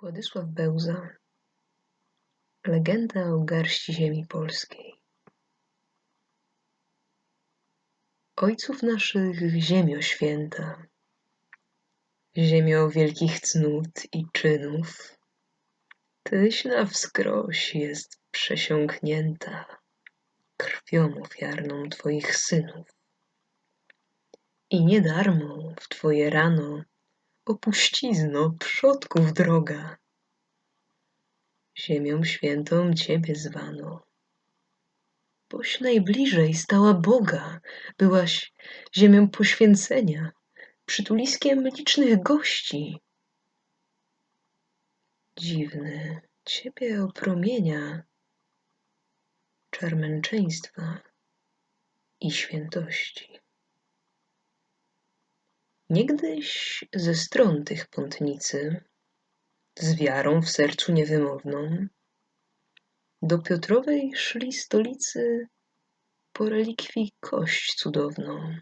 Władysław Bełza Legenda o garści ziemi polskiej Ojców naszych ziemio święta, Ziemio wielkich cnót i czynów, Tyś na wskroś jest przesiąknięta Krwią ofiarną Twoich synów. I nie darmo w Twoje rano opuścizno przodków droga. Ziemią świętą Ciebie zwano, boś najbliżej stała Boga, byłaś ziemią poświęcenia, przytuliskiem licznych gości. Dziwny Ciebie opromienia czar męczeństwa i świętości. Niegdyś ze stron tych pątnicy, z wiarą w sercu niewymowną, do Piotrowej szli stolicy po relikwii kość cudowną.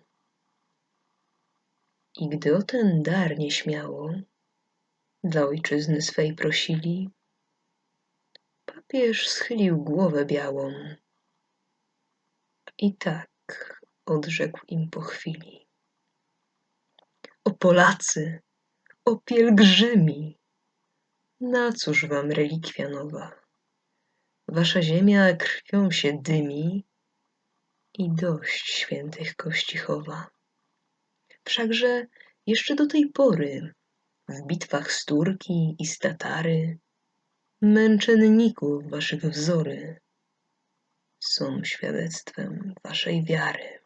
I gdy o ten dar nieśmiało dla ojczyzny swej prosili, papież schylił głowę białą i tak odrzekł im po chwili. O Polacy, o pielgrzymi, na cóż wam relikwia nowa? Wasza ziemia krwią się dymi i dość świętych kości chowa. Wszakże jeszcze do tej pory w bitwach z Turki i z Tatary męczenników waszych wzory są świadectwem waszej wiary.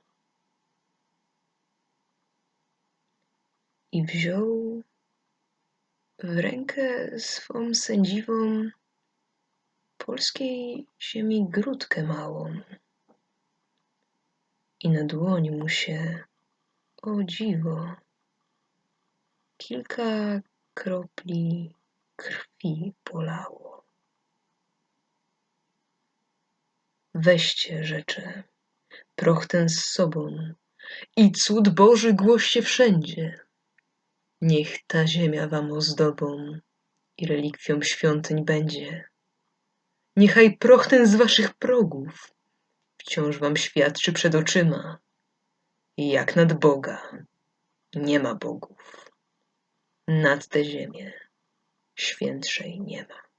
I wziął w rękę swą sędziwą polskiej ziemi grudkę małą i na dłoń mu się, o dziwo, kilka kropli krwi polało. Weźcie, rzecze, proch ten z sobą i cud Boży głoście wszędzie. Niech ta ziemia wam ozdobą i relikwią świątyń będzie. Niechaj proch ten z waszych progów wciąż wam świadczy przed oczyma, jak nad Boga nie ma bogów, nad tę ziemię świętszej nie ma.